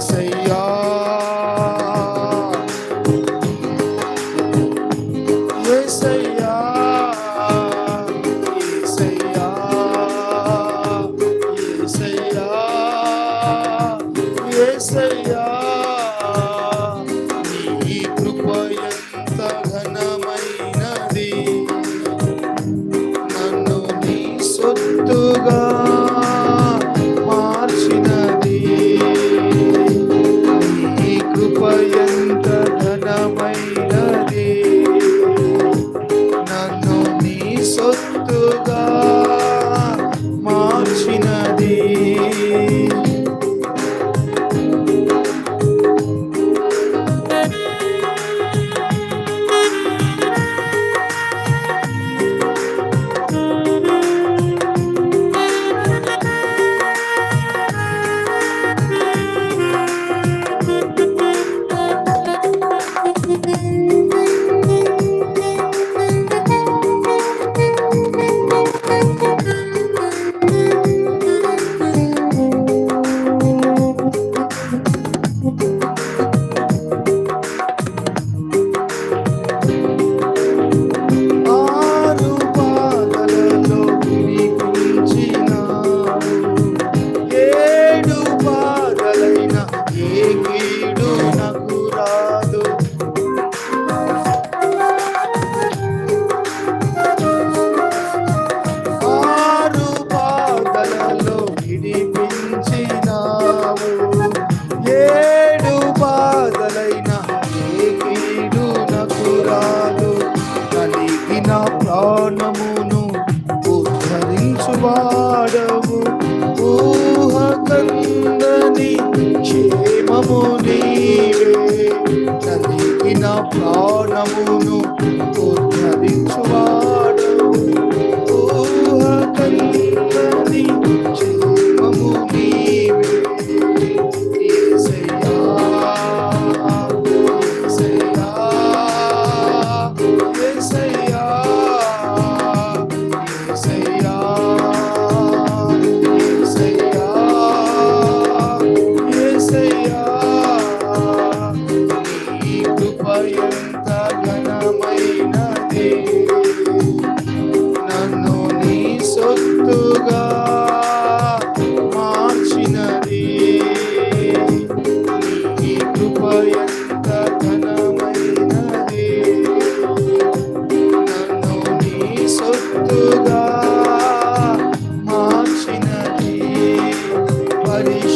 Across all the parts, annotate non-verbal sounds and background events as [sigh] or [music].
say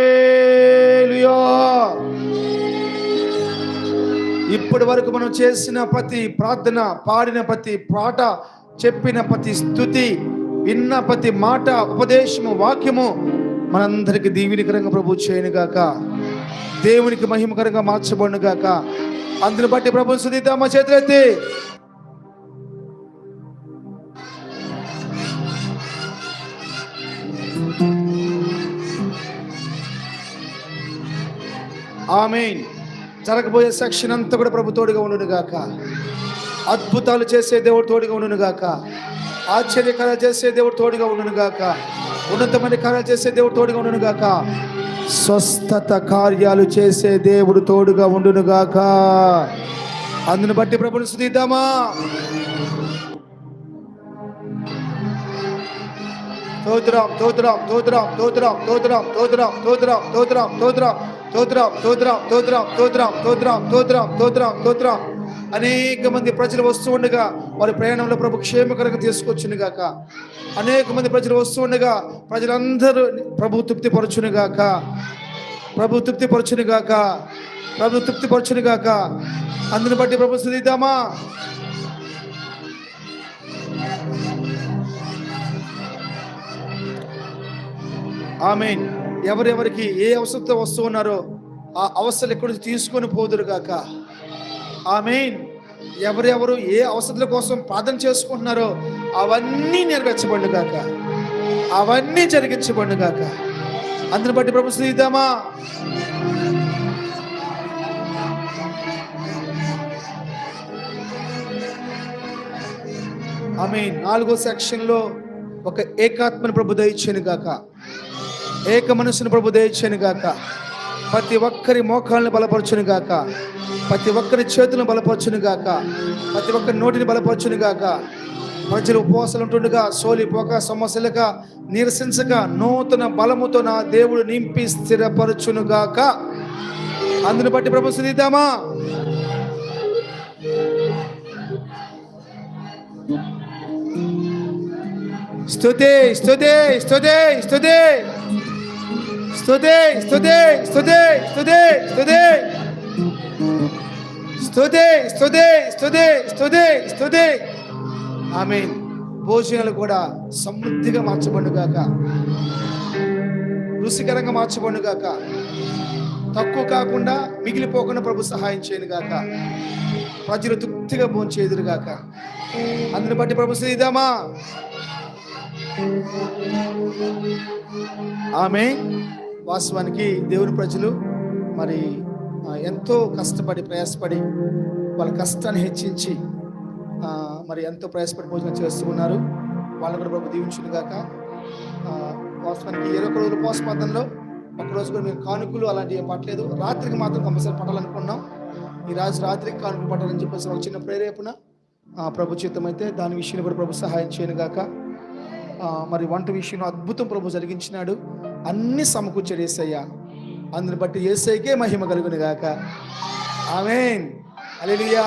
alleluia ఇప్పటి వరకు మనం చేసిన ప్రతి ప్రార్థన పాడిన ప్రతి పాట చెప్పిన ప్రతి స్థుతి విన్న ప్రతి మాట ఉపదేశము వాక్యము మనందరికి దీవెనికరంగా ప్రభు చేయను గాక దేవునికి మహిమకరంగా మార్చబడును గాక అందుని బట్టి ప్రభు సుదీత మా చేతులెత్తి. ఆమెన్. జరగబోయే సెక్షన్ అంతా కూడా ప్రభు తోడుగా ఉండును గాక. అద్భుతాలు చేసే దేవుడు తోడుగా ఉండును గాక. ఆశ్చర్యకార్యాలు చేసే దేవుడు తోడుగా ఉండును గాక. ఉన్నతమైన కార్యాలు చేసే దేవుడు తోడుగా ఉండును గాక. స్వస్థత కార్యాలు చేసే దేవుడు తోడుగా ఉండును గాక. అందును బట్టి ప్రభుని స్థుతిద్దామా? తోతురాం తోతురాం తోతురాం తోతురాం తోతురాం తోతురాం తోతురాం తోతురాం స్తోత్రం స్తోత్రం స్తోత్రం స్తోత్రం స్తోత్రం స్తోత్రం స్తోత్రం స్తోత్రం. అనేక మంది ప్రజలు వస్తూ ఉండగా వారి ప్రయాణంలో ప్రభు క్షేమకరంగా తీసుకొచ్చును గాక. అనేక మంది ప్రజలు వస్తూ ఉండగా ప్రజలందరూ ప్రభు తృప్తిపరచును గాక. ప్రభు తృప్తిపరచును గాక. ప్రభు తృప్తిపరచును గాక. అందుని బట్టి ప్రభు స్థుతిద్దామా? ఆమెన్. ఎవరెవరికి ఏ అవసరంతో వస్తూ ఉన్నారో ఆ అవసరాలు ఎక్కడి నుంచి తీసుకొని పోదురు గాక. ఆమెన్. ఎవరెవరు ఏ అవసరాల కోసం ప్రార్థన చేసుకుంటున్నారో అవన్నీ నెరవేర్చబడు గాక. అవన్నీ జరిగించబడు గాక. అందుని బట్టి ప్రభు స్థిద్దామా ఆమె నాలుగో సెక్షన్లో ఒక ఏకాత్మని ప్రభు దయచేను గాక. ఏక మనసుని ప్రభు దయచేను గాక. ప్రతి ఒక్కరి మోకాలను బలపరచును గాక. ప్రతి ఒక్కరి చేతులను బలపరచును గాక. ప్రతి ఒక్కరి నోటిని బలపరచును గాక. ప్రజలు ఉపవాసాలు ఉంటుండగా సోలిపోక సమస్యలుగా నిరసించక నూతన బలముతో నా దేవుడు నింపి స్థిరపరచునుగాక అందుని బట్టి ప్రభు స్థిద్దామా స్తుతి స్తుతి స్తుతి స్తుతి. స్తుతి స్తుతి స్తుతి స్తుతి స్తుతి. స్తుతి స్తుతి స్తుతి స్తుతి స్తుతి. ఆమె భోజనాలు కూడా సమృద్ధిగా మార్చబడుగాక రుచికరంగా మార్చబడు గాక. తక్కువ కాకుండా మిగిలిపోకుండా ప్రభు సహాయం చేయను గాక. ప్రజలు తృప్తిగా భోంచేదురు గాక. అందుని బట్టి ప్రభు శ్రీదామా ఆమె వాస్తవానికి దేవుని ప్రజలు మరి ఎంతో కష్టపడి ప్రయాసపడి వాళ్ళ కష్టాన్ని హెచ్చించి మరి ఎంతో ప్రయాసపడి భోజనం చేస్తూ ఉన్నారు. కూడా ప్రభు దీవించును గాక. వాస్తవానికి ఇరవై ఒక రోజుల పోసపాతంలో ఒకరోజు కూడా మేము కానుకలు అలాంటివి ఏం పట్టలేదు. రాత్రికి మాత్రం కంపల్సరీ పట్టాలనుకున్నాం. ఈ రాజు రాత్రికి కానుకలు పట్టాలని చెప్పేసి ఒక చిన్న ప్రేరేపణ. ప్రభు చిత్తం అయితే దాని విషయంలో కూడా ప్రభు సహాయం చేయను గాక. మరి వంట విషయంలో అద్భుతం ప్రభు జరిగించినాడు. అన్ని సమకూర్చాడు ఏసయ్య అందుని బట్టి ఏసైకే మహిమ కలుగును గాక. ఆమెన్. అలెలియా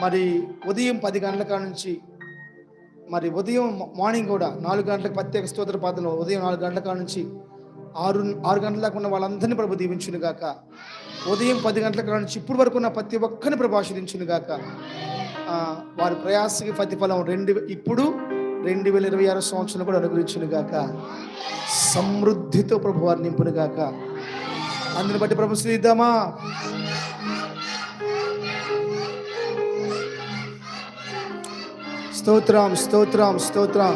మరి ఉదయం పది గంటల కాడ నుంచి మరి ఉదయం మార్నింగ్ కూడా నాలుగు గంటలకు ప్రత్యేక స్తోత్ర పాత్రలో ఉదయం నాలుగు గంటల కాడ నుంచి ఆరు ఆరు గంటల దాకా ఉన్న వాళ్ళందరినీ ప్రభు దీవించును గాక. ఉదయం పది గంటల కాడ నుంచి ఇప్పుడు వరకు ఉన్న ప్రతి ఒక్కరిని ప్రభు ఆశీర్దించును గాక. వారి ప్రయాసకి ప్రతిఫలం రెండు ఇప్పుడు రెండు వేల ఇరవై ఆరు సంవత్సరం కూడా అనుగ్రహించును గాక. సమృద్ధితో ప్రభు వారిని నింపును గాక. అందుని బట్టి ప్రభు శ్రీద్దామా స్తోత్రం స్తోత్రం స్తోత్రం.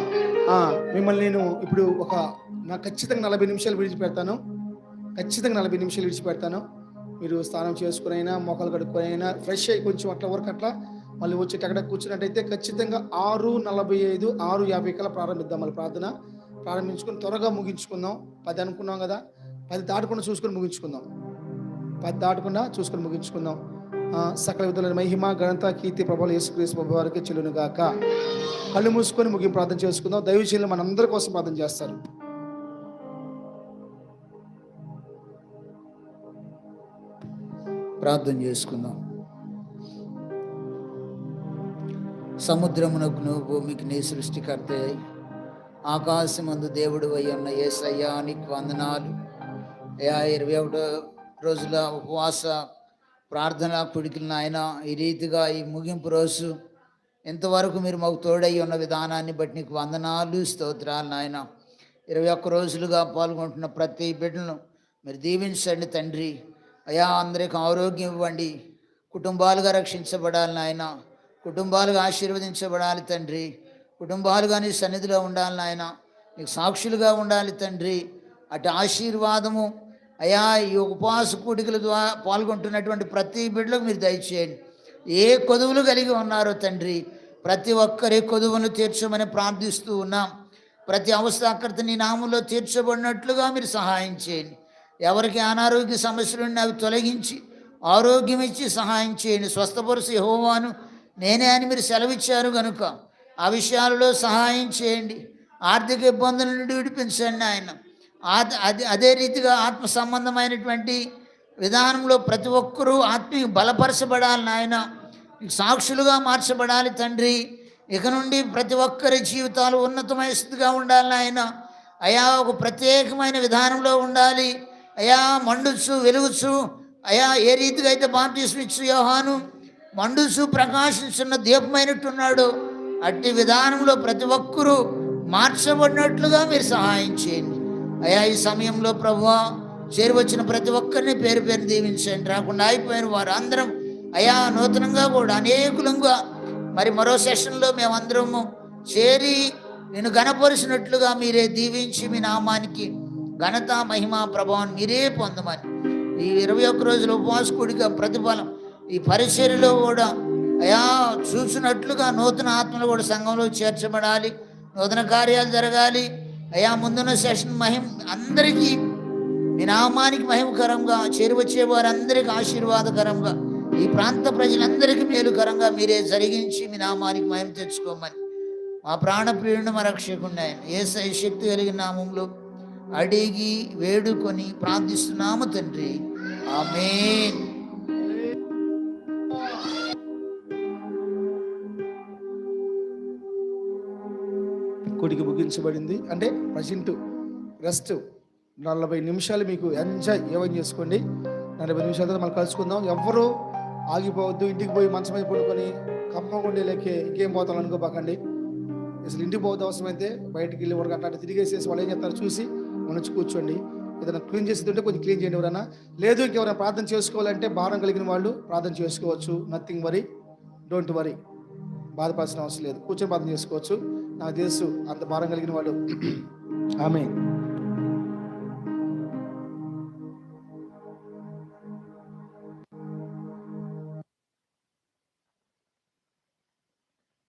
మిమ్మల్ని నేను ఇప్పుడు ఒక నా ఖచ్చితంగా నలభై నిమిషాలు విడిచిపెడతాను. ఖచ్చితంగా నలభై నిమిషాలు విడిచిపెడతాను. మీరు స్నానం చేసుకునైనా మొక్కలు అయినా ఫ్రెష్ అయ్యి కొంచెం అట్లా వరకు అట్లా మళ్ళీ వచ్చి అక్కడ కూర్చున్నట్టయితే ఖచ్చితంగా ఆరు నలభై ఐదు ఆరు యాభై కల్లా ప్రారంభిద్దాం మళ్ళీ ప్రార్థన. ప్రారంభించుకొని త్వరగా ముగించుకుందాం. పది అనుకున్నాం కదా? పది దాటకుండా చూసుకొని ముగించుకుందాం. పది దాటకుండా చూసుకొని ముగించుకుందాం. సకల విధుల మహిమ గణత కీర్తి ప్రభావం యేసుక్రీస్తు ప్రభు వారికి చెల్లును గాక. కళ్ళు మూసుకొని ముగింపు ప్రార్థన చేసుకుందాం. దైవశీలు మనందరి కోసం ప్రార్థన చేస్తారు. ప్రార్థన చేసుకుందాం. సముద్రమునకు నువ్వు భూమికి నీ సృష్టికర్త. ఆకాశమందు దేవుడు అయి ఉన్న ఏసయ్యా నీకు వందనాలు. అయా ఇరవై ఒకటో రోజుల ఉపవాస ప్రార్థన పిడికిలిన నాయన ఈ రీతిగా ఈ ముగింపు రోజు ఎంతవరకు మీరు మాకు తోడై ఉన్న విధానాన్ని బట్టి నీకు వందనాలు స్తోత్రాలు నాయన. ఇరవై ఒక్క రోజులుగా పాల్గొంటున్న ప్రతి బిడ్డను మీరు దీవించండి తండ్రి. అయా అందరికి ఆరోగ్యం ఇవ్వండి. కుటుంబాలుగా రక్షించబడాలి నాయన. కుటుంబాలుగా ఆశీర్వదించబడాలి తండ్రి. కుటుంబాలుగా నీ సన్నిధిలో ఉండాలి నాయన. నీకు సాక్షులుగా ఉండాలి తండ్రి. అటు ఆశీర్వాదము అయా ఈ ఉపవాస కూడికల ద్వారా పాల్గొంటున్నటువంటి ప్రతి బిడ్డలకు మీరు దయచేయండి. ఏ కొదువులు కలిగి ఉన్నారో తండ్రి ప్రతి ఒక్కరి కొదువును తీర్చమని ప్రార్థిస్తూ ఉన్నాం. ప్రతి అవసరాకర్త నీ నామంలో తీర్చబడినట్లుగా మీరు సహాయం చేయండి. ఎవరికి అనారోగ్య సమస్యలు అవి తొలగించి ఆరోగ్యం ఇచ్చి సహాయం చేయండి. స్వస్థపరుసు హోమాను నేనే అని మీరు సెలవిచ్చారు కనుక ఆ విషయాలలో సహాయం చేయండి. ఆర్థిక ఇబ్బందుల నుండి విడిపించండి ఆయన. అదే అదే రీతిగా ఆత్మ సంబంధమైనటువంటి విధానంలో ప్రతి ఒక్కరూ ఆత్మీయ బలపరచబడాలి నాయన. సాక్షులుగా మార్చబడాలి తండ్రి. ఇక నుండి ప్రతి ఒక్కరి జీవితాలు ఉన్నతమైన స్థితిగా ఉండాలి ఆయన అయా ఒక ప్రత్యేకమైన విధానంలో ఉండాలి. అయా మండుచు వెలుగుచు. అయా ఏ రీతిగా అయితే బాప్తీసం ఇచ్చు యోహాను? మండుసు ప్రకాశించున్న దీపమైనట్టున్నాడు. అట్టి విధానంలో ప్రతి ఒక్కరూ మార్చబడినట్లుగా మీరు సహాయం చేయండి. అయా ఈ సమయంలో ప్రభువా చేరువచ్చిన ప్రతి ఒక్కరిని పేరు పేరు దీవించండి. రాకుండా అయిపోయిన వారు అందరం అయా నూతనంగా కూడా అనేకులంగా మరి మరో సెషన్లో మేమందరము చేరి నేను గణపరిచినట్లుగా మీరే దీవించి మీ నామానికి ఘనత మహిమ ప్రభావం మీరే పొందమని. ఈ ఇరవై ఒక్క రోజుల ఉపవాసకుడిగా ప్రతిఫలం ఈ పరిచర్యలో కూడా అయా చూసినట్లుగా నూతన ఆత్మలు కూడా సంఘంలో చేర్చబడాలి నూతన కార్యాలు జరగాలి. అయా ముందున్న సెషన్ మహిమ అందరికీ మీ నామానికి మహిమకరంగా చేరువచ్చే వారందరికీ ఆశీర్వాదకరంగా ఈ ప్రాంత ప్రజలందరికీ మేలుకరంగా మీరే జరిగించి మీ నామానికి మహిమ తెచ్చుకోమని. మా ప్రాణప్రియుడిని మా రక్షకుండా ఏ శక్తి కలిగిన నామంలో అడిగి వేడుకొని ప్రార్థిస్తున్నాము తండ్రి. ఆమెన్. అనుగ్రహించబడింది అంటే ప్రజెంట్ రెస్ట్ నలభై నిమిషాలు మీకు ఎంజాయ్ ఏమని చేసుకోండి. నలభై నిమిషాల తర్వాత మనం కలుసుకుందాం. ఎవరు ఆగిపోవద్దు ఇంటికి పోయి మంచం మీద పడుకొని కమ్మగుండే లేకే ఇంకేం పోతాం అనుకోపాకండి అసలు ఇంటికి పోవద్దు అవసరమైతే బయటికి వెళ్ళి ఒక అట్లా తిరిగేసేసి వాళ్ళు ఏం చేస్తారు చూసి మనం వచ్చి కూర్చోండి. ఏదైనా క్లీన్ చేసేది ఉంటే కొంచెం క్లీన్ చేయండి ఎవరైనా. లేదు ఇంకెవరైనా ప్రార్థన చేసుకోవాలంటే భారం కలిగిన వాళ్ళు ప్రార్థన చేసుకోవచ్చు. నథింగ్ వరీ డోంట్ వరీ బాధపడాల్సిన అవసరం లేదు. కూర్చొని ప్రార్థన చేసుకోవచ్చు. నాకు తెలుసు అంత భారం కలిగిన వాళ్ళు. [clears throat] ఆమె